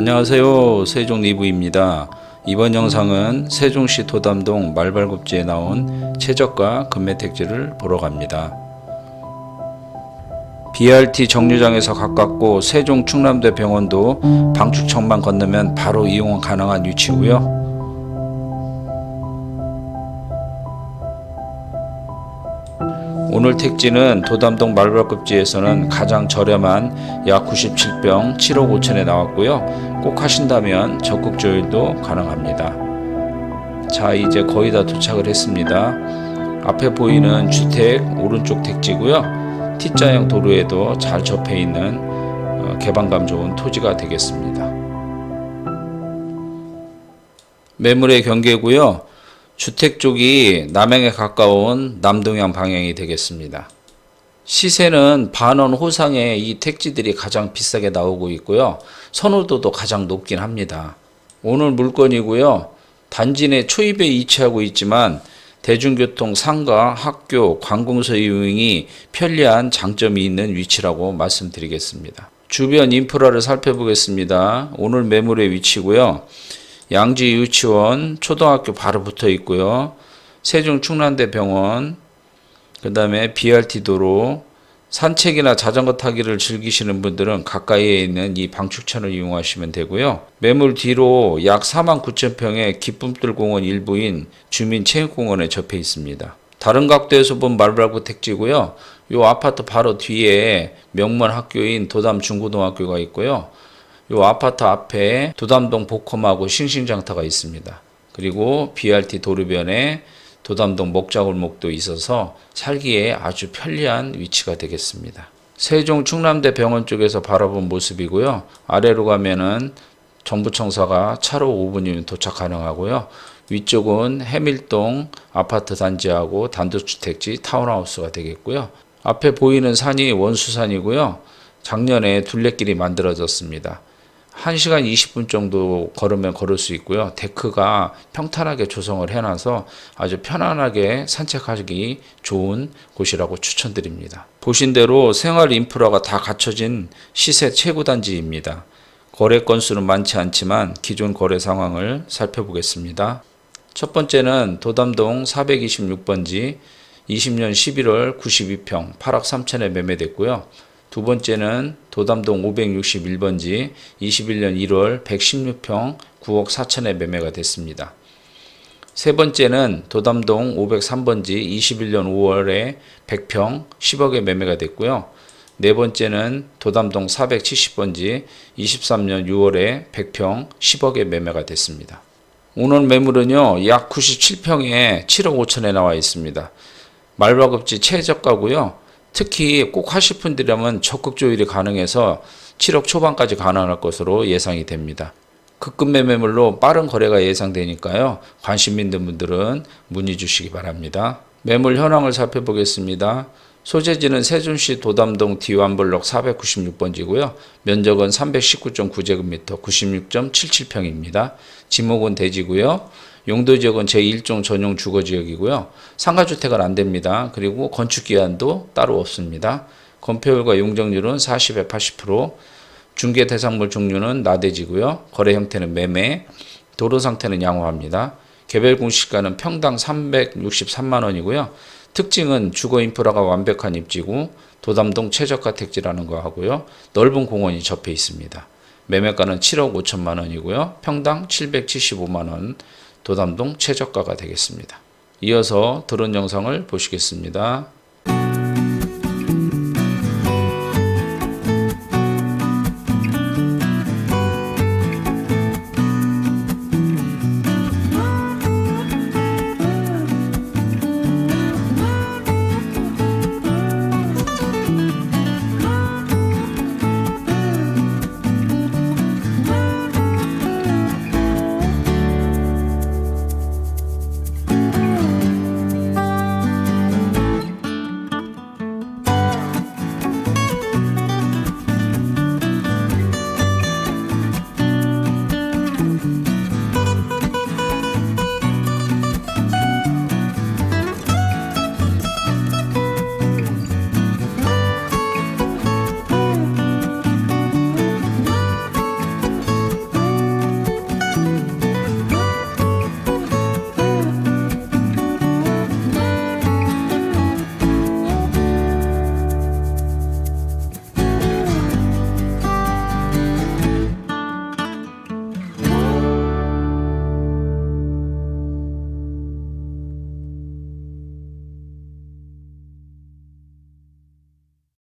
안녕하세요. 세종 리브입니다. 이번 영상은 세종시 도담동 말발굽지에 나온 최저가 금매택지를 보러 갑니다. BRT 정류장에서 가깝고 세종 충남대 병원도 방축청만 건너면 바로 이용 가능한 위치고요. 오늘 택지는 도담동 말발급지에서는 가장 저렴한 약 97병 7억 5천에 나왔고요. 꼭 하신다면 적극 조율도 가능합니다. 자, 이제 거의 다 도착을 했습니다. 앞에 보이는 주택 오른쪽 택지고요. T자형 도로에도 잘 접해 있는 어, 개방감 좋은 토지가 되겠습니다. 매물의 경계고요. 주택 쪽이 남향에 가까운 남동향 방향이 되겠습니다. 시세는 반원 호상에 이 택지들이 가장 비싸게 나오고 있고요. 선호도도 가장 높긴 합니다. 오늘 물건이고요. 단지 내 초입에 위치하고 있지만 대중교통, 상가, 학교, 관공서 이용이 편리한 장점이 있는 위치라고 말씀드리겠습니다. 주변 인프라를 살펴보겠습니다. 오늘 매물의 위치고요. 양지 유치원 초등학교 바로 붙어 있고요. 세종 충남대 병원, 그 다음에 BRT 도로, 산책이나 자전거 타기를 즐기시는 분들은 가까이에 있는 이 방축천을 이용하시면 되고요. 매물 뒤로 약 4만 9천 평의 기쁨들 공원 일부인 주민체육공원에 접해 있습니다. 다른 각도에서 본 말발구 택지고요. 요 아파트 바로 뒤에 명문 학교인 도담 중고등학교가 있고요. 요 아파트 앞에 도담동 복컴하고 싱싱장터가 있습니다. 그리고 BRT 도로변에 도담동 목자골목도 있어서 살기에 아주 편리한 위치가 되겠습니다. 세종 충남대 병원 쪽에서 바라본 모습이고요. 아래로 가면은 정부청사가 차로 5분이면 도착 가능하고요. 위쪽은 해밀동 아파트 단지하고 단독주택지 타운하우스가 되겠고요. 앞에 보이는 산이 원수산이고요. 작년에 둘레길이 만들어졌습니다. 1시간 20분 정도 걸으면 걸을 수 있고요. 데크가 평탄하게 조성을 해놔서 아주 편안하게 산책하기 좋은 곳이라고 추천드립니다. 보신 대로 생활 인프라가 다 갖춰진 시세 최고 단지입니다. 거래 건수는 많지 않지만 기존 거래 상황을 살펴보겠습니다. 첫 번째는 도담동 426번지 20년 11월 92평 8억 3천에 매매됐고요. 두 번째는 도담동 561번지 21년 1월 116평 9억 4천에 매매가 됐습니다. 세 번째는 도담동 503번지 21년 5월에 100평 10억에 매매가 됐고요. 네 번째는 도담동 470번지 23년 6월에 100평 10억에 매매가 됐습니다. 오늘 매물은요, 약 97평에 7억 5천에 나와 있습니다. 말바급지 최저가고요. 특히 꼭 하실 분들이라면 적극 조율이 가능해서 7억 초반까지 가능할 것으로 예상이 됩니다. 급급 매 매물로 빠른 거래가 예상되니까요. 관심 있는 분들은 문의 주시기 바랍니다. 매물 현황을 살펴보겠습니다. 소재지는 세종시 도담동 D1블록 496번지고요. 면적은 319.9제곱미터 96.77평입니다. 지목은 대지고요. 용도 지역은 제1종 전용 주거 지역이고요. 상가주택은 안 됩니다. 그리고 건축 기한도 따로 없습니다. 건폐율과 용적률은 40에 80%, 중개 대상물 종류는 나대지고요. 거래 형태는 매매, 도로 상태는 양호합니다. 개별 공시가는 평당 363만 원이고요. 특징은 주거 인프라가 완벽한 입지고 도담동 최저가 택지라는 거 하고요. 넓은 공원이 접해 있습니다. 매매가는 7억 5천만 원이고요. 평당 775만 원 도담동 최저가가 되겠습니다. 이어서 들은 영상을 보시겠습니다.